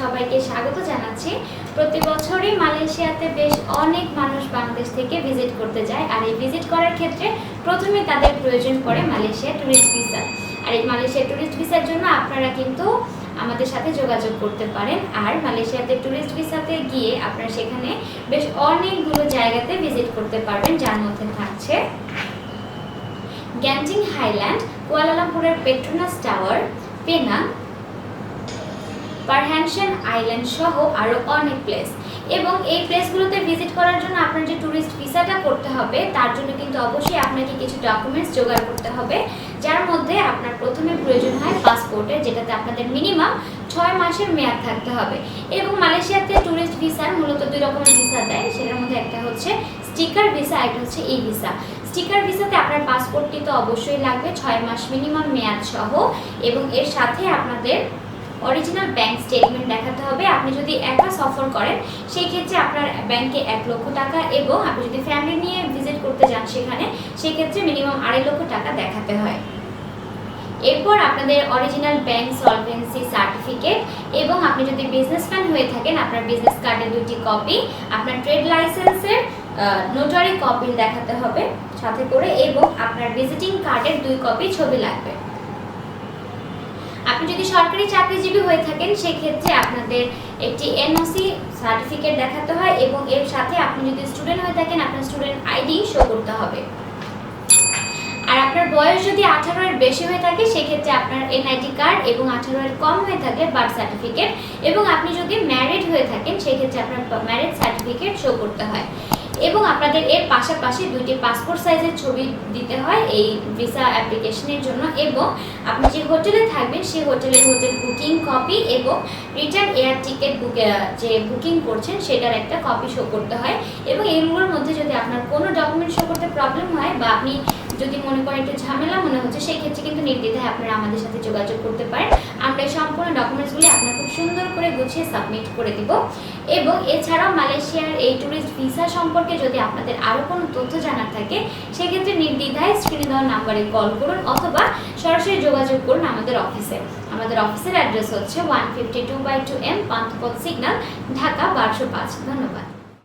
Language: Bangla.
সবাইকে স্বাগত জানাচ্ছি। প্রতি বছরই মালয়েশিয়াতে বেশ অনেক মানুষ বাংলাদেশ থেকে ভিজিট করতে যায় আর এই ভিজিট করার ক্ষেত্রে প্রথমে তাদের প্রয়োজন পড়ে মালয়েশিয়া ট্যুরিস্ট ভিসা আর এই মালয়েশিয়া ট্যুরিস্ট ভিসার জন্য আপনারা কিন্তু আমাদের সাথে যোগাযোগ করতে পারেন। আর মালয়েশিয়াতে ট্যুরিস্ট ভিসাতে গিয়ে আপনারা সেখানে বেশ অনেকগুলো জায়গাতে ভিজিট করতে পারবেন, যার মধ্যে থাকছে Genting Highland কুয়ালালামপুরের Petronas tower Penang Perhentian island সহ আরও অনেক প্লেস এবং এই প্লেসগুলোতে ভিজিট করার জন্য আপনার যে ট্যুরিস্ট ভিসাটা করতে হবে, তার জন্য কিন্তু অবশ্যই আপনাকে কিছু ডকুমেন্টস জোগাড় করতে হবে, যার মধ্যে আপনার প্রথমে প্রয়োজন হয় পাসপোর্টের যেটাতে আপনাদের মিনিমাম ছয় মাসের মেয়াদ থাকতে হবে। এবং মালয়েশিয়াতে ট্যুরিস্ট ভিসার মূলত দুই রকমের ভিসা দেয়, সেটার মধ্যে একটা হচ্ছে স্টিকার ভিসা একটা হচ্ছে ই ভিসা স্টিকার ভিসাতে আপনার পাসপোর্টটি তো অবশ্যই লাগবে, ছয় মাস মিনিমাম মেয়াদ সহ, এবং এর সাথে আপনাদের অরিজিনাল ব্যাংক স্টেটমেন্ট দেখাতে হবে। আপনি যদি একা সফর করেন সেই ক্ষেত্রে আপনার ব্যাংকে এক লক্ষ টাকা এবং আপনি যদি ফ্যামিলি নিয়ে ভিজিট করতে যান সেখানে সেই ক্ষেত্রে মিনিমাম আড়াই লক্ষ টাকা দেখাতে হয়। এরপর আপনাদের অরিজিনাল ব্যাংক সলভেন্সি সার্টিফিকেট এবং আপনি যদি বিজনেসম্যান হয়ে থাকেন, আপনার বিজনেস কার্ডের দুটি কপি আপনার ট্রেড লাইসেন্সের নোটারি কপি দেখাতে হবে, সাথে করে, এবং আপনার ভিজিটিং কার্ডের দুই কপি ছবি লাগবে। আপনি যদি সরকারি চাকরিজীবী হয়ে থাকেন, সেক্ষেত্রে আপনাদের একটি এনওসি সার্টিফিকেট দেখাতে হয় এবং এর সাথে আপনি যদি স্টুডেন্ট হয়ে থাকেন, আপনার স্টুডেন্ট আইডি শো করতে হবে। আর আপনার বয়স যদি আঠারো এর বেশি হয়ে থাকে, সেক্ষেত্রে আপনার এনআইডি কার্ড এবং আঠারো এর কম হয়ে থাকলে বার্থ সার্টিফিকেট এবং আপনি যদি ম্যারিড হয়ে থাকেন, সেক্ষেত্রে আপনার ম্যারিড সার্টিফিকেট শো করতে হয়। এবং আপনাদের এর পাশাপাশি দুইটি পাসপোর্ট সাইজের ছবি দিতে হয় এই ভিসা অ্যাপ্লিকেশনের জন্য এবং আপনি যে হোটেলে থাকবেন সেই হোটেলের হোটেল বুকিং কপি এবং রিটার্ন এয়ার টিকিট বুক যে বুকিং করছেন সেটার একটা কপি শো করতে হয় এবং এইগুলোর মধ্যে যদি আপনার কোনো ডকুমেন্ট শো করতে প্রবলেম হয় বা আপনি যদি মনে করেন একটু ঝামেলা মনে হচ্ছে, সেই ক্ষেত্রে কিন্তু নির্দ্বিধায় আপনারা আমাদের সাথে যোগাযোগ করতে পারেন। আমরা এই সম্পূর্ণ ডকুমেন্টসগুলি আপনার খুব সুন্দর করে গুছিয়ে সাবমিট করে দিব। এবং এছাড়াও মালয়েশিয়ার এই ট্যুরিস্ট ভিসা সম্পর্কে যদি আপনাদের আরও কোনো তথ্য জানার থাকে, সেক্ষেত্রে নির্দ্বিধায় স্ক্রিনে দেওয়া নাম্বারে কল করুন অথবা সরাসরি যোগাযোগ করুন আমাদের অফিসে আমাদের অফিসের অ্যাড্রেস হচ্ছে one fifty two by two M Panthapath signal Dhaka, বারোশো পাঁচ। ধন্যবাদ।